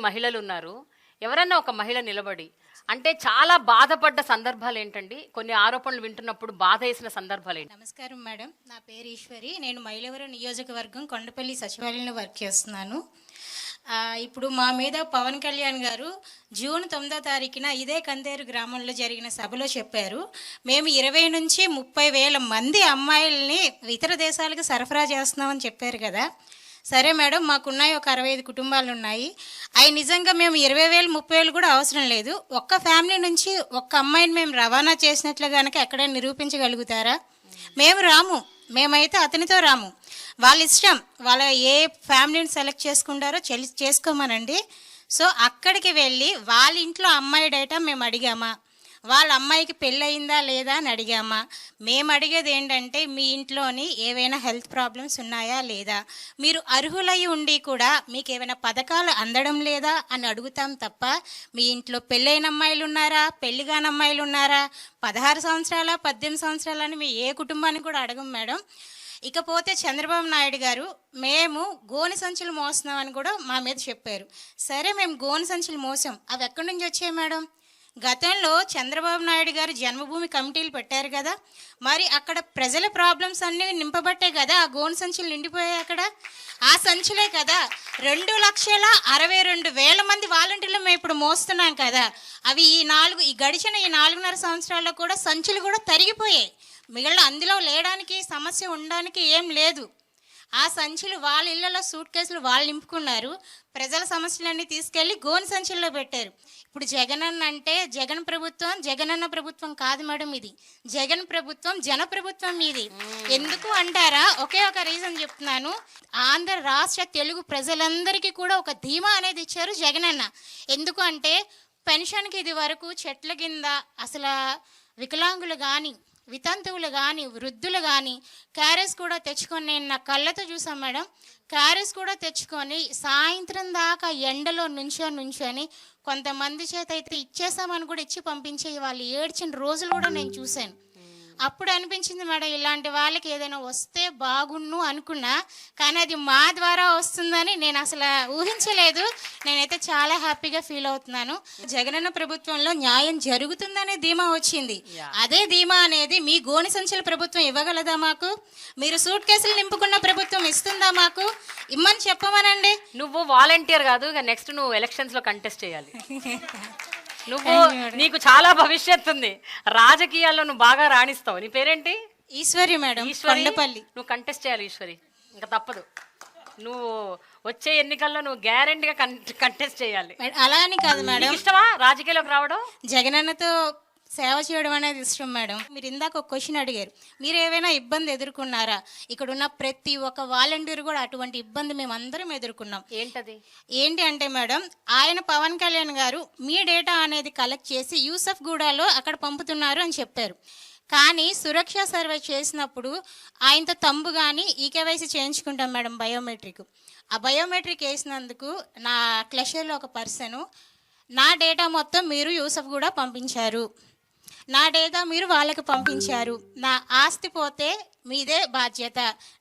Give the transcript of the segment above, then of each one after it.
మహిళలు ఉన్నారు ఎవరన్నా ఒక మహిళ నిలబడి అంటే చాలా బాధపడ్డ సందర్భాలు ఏంటండి కొన్ని ఆరోపణలు వింటున్నప్పుడు బాధ వేసిన సందర్భాలు ఏంటి నమస్కారం మేడం. నా పేరు ఈశ్వరి. నేను మైలవరం నియోజకవర్గం కొండపల్లి సచివాలయంలో వర్క్ చేస్తున్నాను. ఇప్పుడు మా మీద పవన్ కళ్యాణ్ గారు జూన్ తొమ్మిదో తారీఖున ఇదే కందేరు గ్రామంలో జరిగిన సభలో చెప్పారు. మేము ఇరవై నుంచి ముప్పై వేల మంది అమ్మాయిల్ని ఇతర దేశాలకు సరఫరా చేస్తున్నామని చెప్పారు కదా. సరే మేడం మాకున్నాయి ఒక అరవై ఐదు కుటుంబాలు ఉన్నాయి అవి నిజంగా మేము ఇరవై వేలు ముప్పై వేలు కూడా అవసరం లేదు. ఒక్క ఫ్యామిలీ నుంచి ఒక్క అమ్మాయిని మేము రవాణా చేసినట్లు కనుక ఎక్కడైనా నిరూపించగలుగుతారా? మేము రాము. మేమైతే అతనితో రాము. వాళ్ళ ఇష్టం. వాళ్ళ ఏ ఫ్యామిలీని సెలెక్ట్ చేసుకుంటారో చెల్లి చేసుకోమనండి. సో అక్కడికి వెళ్ళి వాళ్ళ ఇంట్లో అమ్మాయి డేటా మేము అడిగామా? వాళ్ళ అమ్మాయికి పెళ్ళయిందా లేదా అని అడిగామా. మేము అడిగేది ఏంటంటే మీ ఇంట్లోని ఏవైనా హెల్త్ ప్రాబ్లమ్స్ ఉన్నాయా లేదా. మీరు అర్హులై ఉండి కూడా మీకు ఏమైనా పథకాలు అందడం లేదా అని అడుగుతాం తప్ప మీ ఇంట్లో పెళ్ళైన అమ్మాయిలు ఉన్నారా పెళ్ళి కాని అమ్మాయిలు ఉన్నారా పదహారు సంవత్సరాల పద్దెనిమిది సంవత్సరాలు అని మీ ఏ కుటుంబాన్ని కూడా అడగం మేడం. ఇకపోతే చంద్రబాబు నాయుడు గారు మేము గోని సంచులు మోస్తున్నామని కూడా మా మీద చెప్పారు. సరే మేము గోని సంచులు మోసాం. అవి ఎక్కడి నుంచి వచ్చాయి మేడం? గతంలో చంద్రబాబు నాయుడు గారు జన్మభూమి కమిటీలు పెట్టారు కదా. మరి అక్కడ ప్రజల ప్రాబ్లమ్స్ అన్నీ నింపబట్టే కదా ఆ గోను సంచులు నిండిపోయాయి అక్కడ? ఆ సంచులే కదా. రెండు లక్షల అరవై రెండు వేల మంది వాలంటీర్లు మేము ఇప్పుడు మోస్తున్నాం కదా. అవి ఈ నాలుగు ఈ గడిచిన ఈ నాలుగున్నర సంవత్సరాల్లో కూడా సంచులు కూడా తరిగిపోయాయి. మిగిలిన అందులో లేడానికి సమస్య ఉండడానికి ఏం లేదు. ఆ సంచులు వాళ్ళ ఇళ్ళలో సూట్ కేసులు వాళ్ళు నింపుకున్నారు. ప్రజల సమస్యలన్నీ తీసుకెళ్ళి గోని సంచుల్లో పెట్టారు. ఇప్పుడు జగనన్న అంటే జగన్ ప్రభుత్వం జగనన్న ప్రభుత్వం కాదు మేడం ఇది. జగన్ ప్రభుత్వం జన ప్రభుత్వం ఇది. ఎందుకు అంటారా? ఒకే ఒక రీజన్ చెప్తున్నాను. ఆంధ్ర రాష్ట్ర తెలుగు ప్రజలందరికీ కూడా ఒక ధీమా అనేది ఇచ్చారు జగనన్న. ఎందుకు అంటే పెన్షన్కి ఇది వరకు చెట్ల కింద అసలు వికలాంగులు కానీ వితంతువులు కానీ వృద్ధులు కానీ క్యారెస్ కూడా తెచ్చుకొని నేను నా కళ్ళతో చూసాను మేడం. క్యారెస్ కూడా తెచ్చుకొని సాయంత్రం దాకా ఎండలో నుంచో నుంచొని కొంతమంది చేత అయితే ఇచ్చేసామని కూడా ఇచ్చి పంపించే వాళ్ళు ఏడ్చిన రోజులు కూడా నేను చూశాను. అప్పుడు అనిపించింది మేడం ఇలాంటి వాళ్ళకి ఏదైనా వస్తే బాగుండు అనుకున్నా కానీ అది మా ద్వారా వస్తుందని నేను అసలు ఊహించలేదు. నేనైతే చాలా హ్యాపీగా ఫీల్ అవుతున్నాను. జగనన్న ప్రభుత్వంలో న్యాయం జరుగుతుందనే ధీమా వచ్చింది. అదే ధీమా అనేది మీ గోని సంచుల ప్రభుత్వం ఇవ్వగలదా మాకు? మీరు సూట్ కేసులు నింపుకున్న ప్రభుత్వం ఇస్తుందా మాకు? ఇమ్మని చెప్పమనండి. నువ్వు వాలంటీర్ కాదు ఇక నెక్స్ట్ నువ్వు ఎలక్షన్స్లో కంటెస్ట్ చేయాలి. నువ్వు నీకు చాలా భవిష్యత్తు ఉంది రాజకీయాల్లో నువ్వు బాగా రాణిస్తావు. నీ పేరేంటి? ఈశ్వరి మేడం ఈశ్వరి? కొండపల్లి. నువ్వు కంటెస్ట్ చేయాలి ఈశ్వరి. ఇంకా తప్పదు. నువ్వు వచ్చే ఎన్నికల్లో నువ్వు గ్యారెంటీగా కంటెస్ట్ చేయాలి. అలా అని కాదు మేడం ఇష్టమా రాజకీయాల్లోకి రావడం? జగనన్నతో సేవ చేయడం అనేది ఇష్టం మేడం. మీరు ఇందాక ఒక క్వశ్చన్ అడిగారు. మీరు ఏమైనా ఇబ్బంది ఎదుర్కొన్నారా? ఇక్కడ ఉన్న ప్రతి ఒక్క వాలంటీర్ కూడా అటువంటి ఇబ్బంది మేము అందరం ఎదుర్కొన్నాం. ఏంటది? ఏంటి అంటే మేడం ఆయన పవన్ కళ్యాణ్ గారు మీ డేటా అనేది కలెక్ట్ చేసి యూసఫ్ గూడాలో అక్కడ పంపుతున్నారు అని చెప్పారు. కానీ సురక్ష సర్వే చేసినప్పుడు ఆయనతో తంబు కానీ ఈకేవైసీ చేయించుకుంటాం మేడం బయోమెట్రిక్. ఆ బయోమెట్రిక్ వేసినందుకు నా క్లషర్లో ఒక పర్సను నా డేటా మొత్తం మీరు యూసఫ్ కూడా పంపించారు. నా డేటా మీరు వాళ్ళకి పంపించారు. నా ఆస్తి పోతే మీదే బాధ్యత.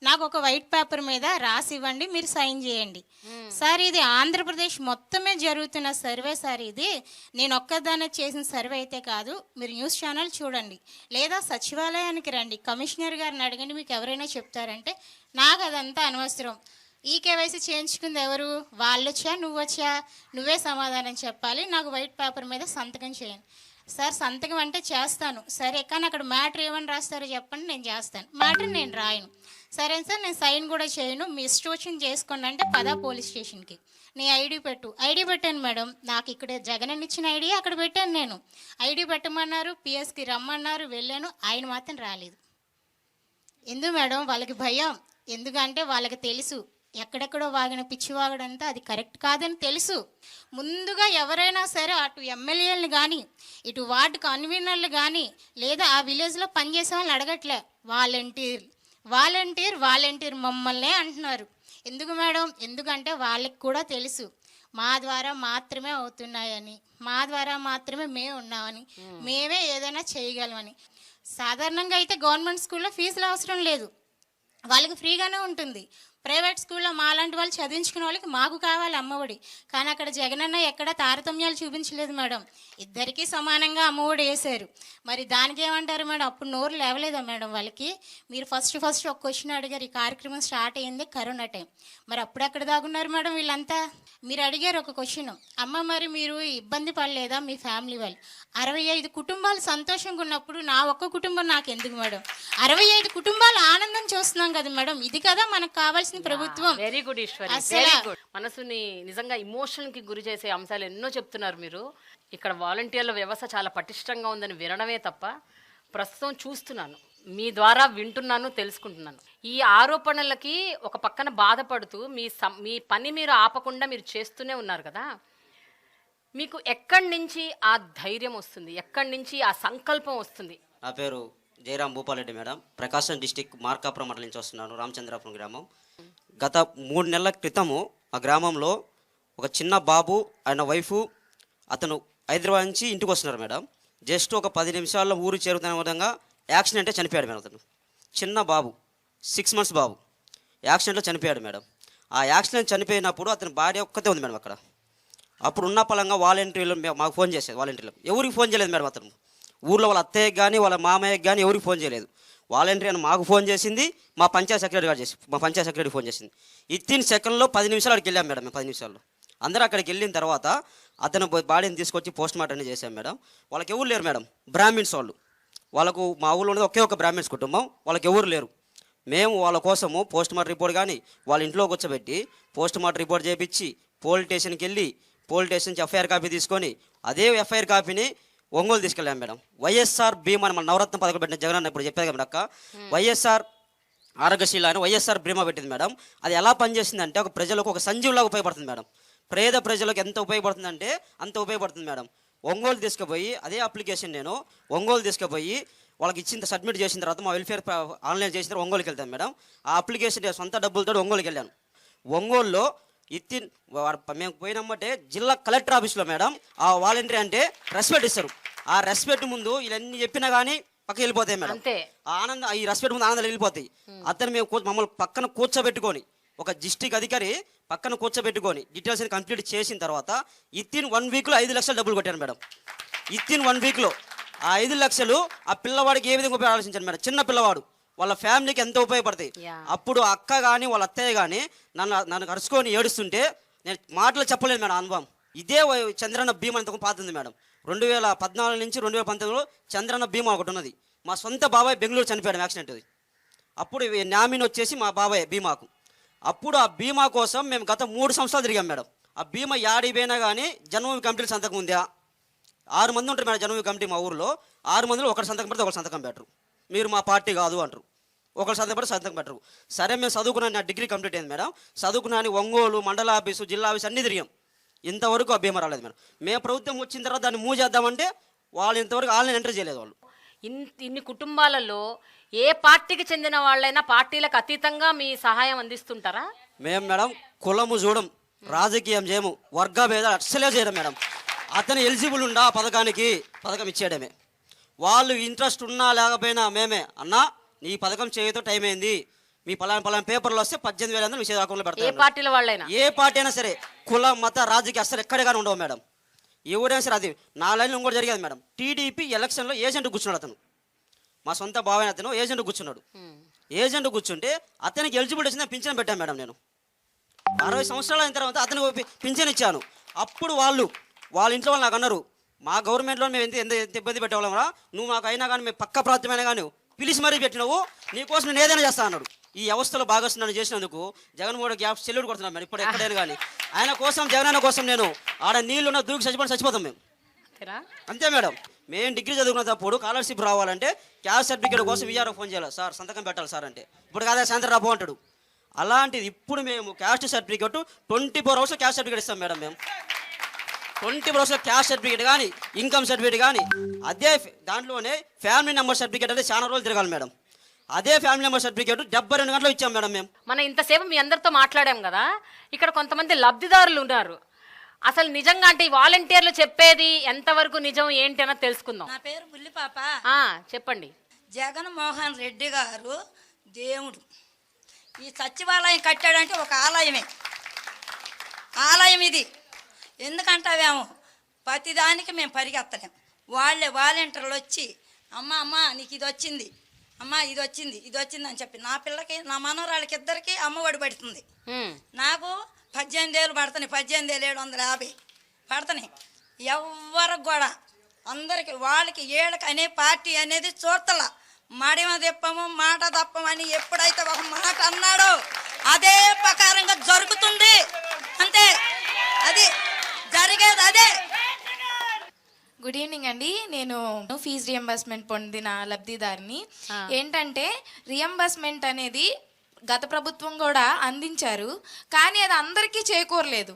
నాకు ఒక వైట్ పేపర్ మీద రాసి ఇవ్వండి మీరు సైన్ చేయండి. సార్ ఇది ఆంధ్రప్రదేశ్ మొత్తమే జరుగుతున్న సర్వే సార్ ఇది. నేను ఒక్కదానే చేసిన సర్వే అయితే కాదు మీరు న్యూస్ ఛానల్ చూడండి. లేదా సచివాలయానికి రండి. కమిషనర్ గారిని అడగండి మీకు ఎవరైనా చెప్తారంటే నాకు అదంతా అనవసరం. ఈ కేవైసీ చేయించుకుంది ఎవరు? వాళ్ళు వచ్చా నువ్వు వచ్చా నువ్వే సమాధానం చెప్పాలి. నాకు వైట్ పేపర్ మీద సంతకం చేయండి. సార్ సంతకం అంటే చేస్తాను. సరే కానీ అక్కడ మ్యాటర్ ఏమని రాస్తారో చెప్పండి నేను చేస్తాను. మ్యాటర్ నేను రాయను. సరే సార్ నేను సైన్ కూడా చేయను. మీ ఇష్టం వచ్చింది చేసుకోండి అంటే పదా పోలీస్ స్టేషన్కి. నీ ఐడి పెట్టు. ఐడి పెట్టాను మేడం. నాకు ఇక్కడ జగన్ ఇచ్చిన ఐడి అక్కడ పెట్టాను నేను. ఐడి పెట్టమన్నారు పిఎస్కి రమ్మన్నారు వెళ్ళాను. ఆయన మాత్రం రాలేదు. ఎందుకు మేడం? వాళ్ళకి భయం. ఎందుకంటే వాళ్ళకి తెలుసు. ఎక్కడెక్కడో వాగిన పిచ్చి వాగడంతా అది కరెక్ట్ కాదని తెలుసు. ముందుగా ఎవరైనా సరే అటు ఎమ్మెల్యేలను కానీ ఇటు వార్డు కన్వీనర్లు కానీ లేదా ఆ విలేజ్లో పనిచేసే వాళ్ళని అడగట్లే. వాలంటీర్. వాలంటీర్ వాలంటీర్ మమ్మల్నే అంటున్నారు. ఎందుకు మేడం? ఎందుకంటే వాళ్ళకి కూడా తెలుసు. మా ద్వారా మాత్రమే అవుతున్నాయని మా ద్వారా మాత్రమే మేము ఉన్నామని మేమే ఏదైనా చేయగలమని. సాధారణంగా అయితే గవర్నమెంట్ స్కూల్లో ఫీజులు అవసరం లేదు. వాళ్ళకి ఫ్రీగానే ఉంటుంది. ప్రైవేట్ స్కూల్లో మాలాంటి వాళ్ళు చదివించుకునే వాళ్ళకి మాకు కావాలి అమ్మఒడి. కానీ అక్కడ జగనన్న ఎక్కడ తారతమ్యాలు చూపించలేదు మేడం. ఇద్దరికీ సమానంగా అమ్మఒడి వేశారు. మరి దానికి ఏమంటారు మేడం? అప్పుడు నోరు లేవలేదా మేడం వాళ్ళకి? మీరు ఫస్ట్ ఫస్ట్ ఒక క్వశ్చన్ అడిగారు ఈ కార్యక్రమం స్టార్ట్ అయ్యింది కరోనా టైం. మరి అప్పుడు ఎక్కడ దాగున్నారు మేడం వీళ్ళంతా? మీరు అడిగారు ఒక క్వశ్చన్. అమ్మ మరి మీరు ఇబ్బంది పడలేదా మీ ఫ్యామిలీ వాళ్ళు? అరవై ఐదు కుటుంబాలు సంతోషంగా ఉన్నప్పుడు నా ఒక్క కుటుంబం నాకు ఎందుకు మేడం? అరవై ఐదు కుటుంబాలు ఆనందం చూస్తున్నాం కదా మేడం. ఇది కదా మనకు కావాల్సిన ప్రభుత్వం. Very good Eshwari very good మనసుని నిజంగా ఇమోషన్కి గురి చేసే అంశాలు ఎన్నో చెప్తున్నారు మీరు. ఇక్కడ వాలంటీర్ల వ్యవస్థ చాలా పటిష్టంగా ఉందని వినడమే తప్ప ప్రస్తుతం చూస్తున్నాను. మీ ద్వారా వింటున్నాను తెలుసుకుంటున్నాను. ఈ ఆరోపణలకి ఒక పక్కన బాధపడుతూ మీ సం- మీ పని మీరు ఆపకుండా మీరు చేస్తూనే ఉన్నారు కదా. మీకు ఎక్కడి నుంచి ఆ ధైర్యం వస్తుంది? ఎక్కడి నుంచి ఆ సంకల్పం వస్తుంది? నా పేరు జయరాం భూపాలరెడ్డి మేడం. ప్రకాశం డిస్టిక్ మార్కాపురం మండలం నుంచి వస్తున్నాను రామచంద్రాపురం గ్రామం. గత మూడు నెలల క్రితము ఆ గ్రామంలో ఒక చిన్న బాబు ఆయన వైఫ్ అతను హైదరాబాద్ నుంచి ఇంటికి వస్తున్నారు మేడం. జస్ట్ ఒక పది నిమిషాల్లో ఊరు చేరుతున్న విధంగా యాక్సిడెంటే చనిపోయాడు మేడం అతను. చిన్న బాబు సిక్స్ మంత్స్ బాబు యాక్సిడెంట్లో చనిపోయాడు మేడం. ఆ యాక్సిడెంట్ చనిపోయినప్పుడు అతని భార్య ఒక్కతే ఉంది మేడం అక్కడ. అప్పుడు ఉన్న పలంగా వాలంటీర్లు మాకు ఫోన్ చేసేది వాలంటీర్లు. ఎవరికి ఫోన్ చేయలేదు మేడం అతను. ఊర్లో వాళ్ళ అత్తయ్యకి కానీ వాళ్ళ మామయ్యకి కానీ ఎవరికి ఫోన్ చేయలేదు. వాలంటీర్ అని మాకు ఫోన్ చేసింది మా పంచాయత్ సెక్రటరీ గారు చేసి మా పంచాయత్ సెక్రటరీ ఫోన్ చేసింది. ఇత్తిన్ సెకండ్లో పది నిమిషాలు అక్కడికి వెళ్ళాం మేడం మేము పది నిమిషాల్లో. అందరూ అక్కడికి వెళ్ళిన తర్వాత అతను బాడీని తీసుకొచ్చి పోస్ట్ మార్టం అనేది చేశాం మేడం. వాళ్ళకి ఎవరు లేరు మేడం బ్రాహ్మిన్స్ వాళ్ళు. వాళ్ళకు మా ఊళ్ళో ఉన్నది ఒకే ఒక బ్రాహ్మిన్స్ కుటుంబం వాళ్ళకి ఎవరు లేరు. మేము వాళ్ళ కోసము పోస్ట్ మార్టం రిపోర్ట్ కానీ వాళ్ళ ఇంట్లో కూర్చోబెట్టి పోస్ట్ మార్టం రిపోర్ట్ చేయించి పోలీస్ స్టేషన్కి వెళ్ళి పోలీస్ స్టేషన్ నుంచి ఎఫ్ఐఆర్ కాపీ తీసుకొని అదే ఎఫ్ఐఆర్ కాపీని ఒంగోలు తీసుకెళ్ళాం మేడం. వైఎస్ఆర్ బీమా అని మన నవరత్న పథకం పెట్టిన జగన్ అన్న ఇప్పుడు చెప్పేది కదా అక్క? వైఎస్ఆర్ ఆరోగ్యశీల అని వైఎస్ఆర్ బీమా పెట్టింది మేడం. అది ఎలా పనిచేస్తుంది అంటే ఒక ప్రజలకు ఒక సంజీవులాగా ఉపయోగపడుతుంది మేడం. పేద ప్రజలకు ఎంత ఉపయోగపడుతుందంటే అంత ఉపయోగపడుతుంది మేడం. ఒంగోలు తీసుకుపోయి అదే అప్లికేషన్ నేను ఒంగోలు తీసుకుపోయి వాళ్ళకి ఇచ్చిన సబ్మిట్ చేసిన తర్వాత మా వెల్ఫేర్ ఆన్లైన్ చేసిన తర్వాత ఒంగోలుకి వెళ్తాను మేడం. ఆ అప్లికేషన్ సొంత డబ్బులతో ఒంగోలుకి వెళ్ళాను. ఒంగోలులో ఇత్తి మేము పోయినమ్మంటే జిల్లా కలెక్టర్ ఆఫీస్లో మేడం ఆ వాలంటీర్ అంటే రెస్పెక్ట్ ఇస్తారు. ఆ రెస్పెక్ట్ ముందు ఇవన్నీ చెప్పినా కానీ పక్కకి వెళ్ళిపోతాయి మేడం. అంతే. ఆ ఆనందం ఈ రెస్పెక్ట్ ముందు ఆనందాలు వెళ్ళిపోతాయి. అతను మేము కూ- మమ్మల్ని పక్కన కూర్చోబెట్టుకొని ఒక డిస్టిక్ అధికారి పక్కన కూర్చోబెట్టుకొని డీటెయిల్స్ కంప్లీట్ చేసిన తర్వాత ఇత్తిన్ వన్ వీక్లో ఐదు లక్షలు డబ్బులు కొట్టాను మేడం. ఇత్తిన్ వన్ వీక్లో ఆ ఐదు లక్షలు ఆ పిల్లవాడికి ఏ విధంగా ఉపయోగ ఆలోచించాను మేడం? చిన్న పిల్లవాడు వాళ్ళ ఫ్యామిలీకి ఎంతో ఉపయోగపడతాయి? Yeah. అప్పుడు అక్క కానీ వాళ్ళ అత్తయ్య కానీ నన్ను నన్ను కరుచుకొని ఏడుస్తుంటే నేను మాటలు చెప్పలేదు మేడం అనుభవం. ఇదే వై- చంద్రన్న బీమా అంతకు పాతుంది మేడం. రెండు వేల పద్నాలుగు నుంచి రెండు వేల పంతొమ్మిదిలో చంద్రన్న భీమా ఒకటి ఉన్నది. మా సొంత బాబాయ్ బెంగళూరు చనిపోయాడు యాక్సిడెంట్ అది. అప్పుడు నామిన్ నామిని వచ్చేసి మా బాబాయ్ బీమాకు అప్పుడు ఆ బీమా కోసం మేము గత మూడు సంవత్సరాలు తిరిగాం మేడం. ఆ బీమా యాడిపోయినా కానీ జన్మభూమి కమిటీ సంతకం ఉందా? ఆరు మంది ఉంటారు మేడం జన్మభూమి కమిటీ మా ఊర్లో. ఆరు మందిలో ఒకరు సంతకం పెడితే ఒకరు సంతకం పెట్టరు. మీరు మా పార్టీ కాదు అంటారు. ఒకరు సంతకం పెడితే సంతకం పెట్టరు. సరే మేము చదువుకున్నాను నా డిగ్రీ కంప్లీట్ అయింది మేడం. చదువుకున్నాను ఒంగోలు మండల ఆఫీసు జిల్లా ఆఫీసు అన్నీ తిరిగాం. ఇంతవరకు ఆ బీమా రాలేదు మేడం. మేము ప్రభుత్వం వచ్చిన తర్వాత దాన్ని మూవ్ చేద్దామంటే వాళ్ళు ఇంతవరకు ఆన్లైన్ ఎంటర్ చేయలేదు వాళ్ళు. ఇన్ ఇన్ని కుటుంబాలలో ఏ పార్టీకి చెందిన వాళ్ళైనా పార్టీలకు అతీతంగా మీ సహాయం అందిస్తుంటారా? మేము మేడం కులము చూడం రాజకీయం చేయము వర్గ భేదాలు అస్సలే చేయడం మేడం. అతను ఎలిజిబుల్ ఉండా ఆ పథకానికి పథకం ఇచ్చేయడమే. వాళ్ళు ఇంట్రెస్ట్ ఉన్నా లేకపోయినా మేమే అన్నా నీ పథకం చేయతో టైం అయింది. మీ పలానా పలానా పేపర్లు వస్తే పద్దెనిమిది వేల మీ చేతి అకౌంట్లో ఏ పెడతారు పార్టీల వాళ్ళైనా. ఏ పార్టీ అయినా సరే కుల మత రాజకీయ ఎక్కడ కానీ ఉండవు మేడం. ఎవరైనా సరే అది నా లైన్లో ఇంకోటి జరిగేది మేడం. టీడీపీ ఎలక్షన్లో ఏజెంట్ కూర్చున్నాడు అతను. మా సొంత బావైన అతను ఏజెంట్ కూర్చున్నాడు. ఏజెంట్ కూర్చుంటే అతనికి ఎలిజిబిలిటీ వచ్చింది పింఛన్ పెట్టాను మేడం నేను. అరవై సంవత్సరాలు అయిన తర్వాత అతనికి పింఛన్ ఇచ్చాను. అప్పుడు వాళ్ళు వాళ్ళ ఇంట్లో వాళ్ళు నాకు అన్నారు మా గవర్నమెంట్లో మేము ఎంత ఎంత ఎంత ఇబ్బంది పెట్టేవాళ్ళం నువ్వు మాకు అయినా కానీ మేము పక్క ప్రాంతమైనా కానీ పిలిచి మరీ పెట్టినావు. నీకోసం నేను ఏదైనా చేస్తా అన్నాడు. ఈ వ్యవస్థలో భాగస్వామ్యం చేసినందుకు జగన్మోహన్ గ్యాప్ సెల్యూట్ కొడుతున్నాం మేడం ఇప్పుడు ఎక్కడైనా కానీ. ఆయన కోసం జగనన్న కోసం నేను ఆడ నీళ్ళున్న దూకి చచ్చిపోయి చచ్చిపోతాం మేము? అంతే మేడం. మేము డిగ్రీ చదువుకున్నప్పుడు స్కాలర్షిప్ రావాలంటే క్యాస్ట్ సర్టిఫికేట్ కోసం విఆర్ఓ ఫోన్ చేయాలి. సార్ సంతకం పెట్టాలి సార్ అంటే. ఇప్పుడు కాదా సాయంత్రం రాబో అంటాడు. అలాంటిది ఇప్పుడు మేము క్యాస్ట్ సర్టిఫికేట్ ట్వంటీ ఫోర్ అవర్స్లో క్యాస్ట్ సర్టిఫికేట్ ఇస్తాం మేడం మేము. ట్వంటీ ఫోర్ అవర్స్లో క్యాస్ట్ సర్టిఫికేట్ కానీ ఇన్కమ్ సర్టిఫికేట్ కానీ అదే దాంట్లోనే ఫ్యామిలీ నెంబర్ సర్టిఫికేట్ అంటే చాలా రోజులు తిరగాలి మేడం. అదే ఫ్యామిలీ నెంబర్ సర్టిఫికేట్ డెబ్బై రెండు గంటలు ఇచ్చాం మేడం మేము. మనం ఇంతసేపు మీ అందరితో మాట్లాడాం కదా ఇక్కడ కొంతమంది లబ్ధిదారులు ఉన్నారు. అసలు నిజంగా అంటే ఈ వాలంటీర్లు చెప్పేది ఎంతవరకు నిజం ఏంటి అన్నది తెలుసుకుందాం. నా పేరు బుల్లిపాప ఆ, చెప్పండి. జగన్మోహన్ రెడ్డి గారు దేవుడు. ఈ సచివాలయం కట్టాడంటే ఒక ఆలయమే. ఆలయం ఇది. ఎందుకంటావేమో? ప్రతిదానికి మేము పరిగెత్తలేం. వాళ్ళే వాలంటీర్లు వచ్చి అమ్మ అమ్మ నీకు ఇది వచ్చింది. అమ్మ ఇది వచ్చింది ఇది వచ్చింది అని చెప్పి నా పిల్లకి నా మనవరాళ్ళకి ఇద్దరికి అమ్మఒడి పడుతుంది. నాకు పద్దెనిమిది వేలు పడుతున్నాయి పద్దెనిమిది వేలు ఏడు వందల యాభై పడుతున్నాయి. ఎవరికి కూడా అందరికి వాళ్ళకి ఏళ్ళకి అనే పార్టీ అనేది చూడతల మడిమ తిప్పము మాట తప్పమని ఎప్పుడైతే ఒక మాట అన్నాడో అదే ప్రకారంగా జరుగుతుంది. అంతే. అది జరిగేది అదే. గుడ్ ఈవినింగ్ అండి. నేను ఫీజు రియంబర్స్మెంట్ పొందిన లబ్ధిదారిని. ఏంటంటే రియంబర్స్మెంట్ అనేది గత ప్రభుత్వం కూడా అందించారు. కానీ అది అందరికీ చేకూరలేదు.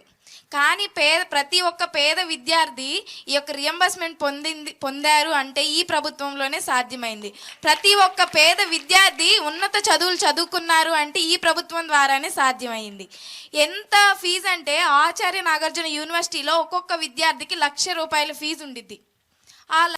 కానీ పేద ప్రతి ఒక్క పేద విద్యార్థి ఈ యొక్క రియంబర్స్మెంట్ పొందింది పొందారు అంటే ఈ ప్రభుత్వంలోనే సాధ్యమైంది. ప్రతి ఒక్క పేద విద్యార్థి ఉన్నత చదువులు చదువుకున్నారు అంటే ఈ ప్రభుత్వం ద్వారానే సాధ్యమైంది. ఎంత ఫీజు అంటే ఆచార్య నాగార్జున యూనివర్సిటీలో ఒక్కొక్క విద్యార్థికి లక్ష రూపాయల ఫీజు ఉండిద్ది. ఆ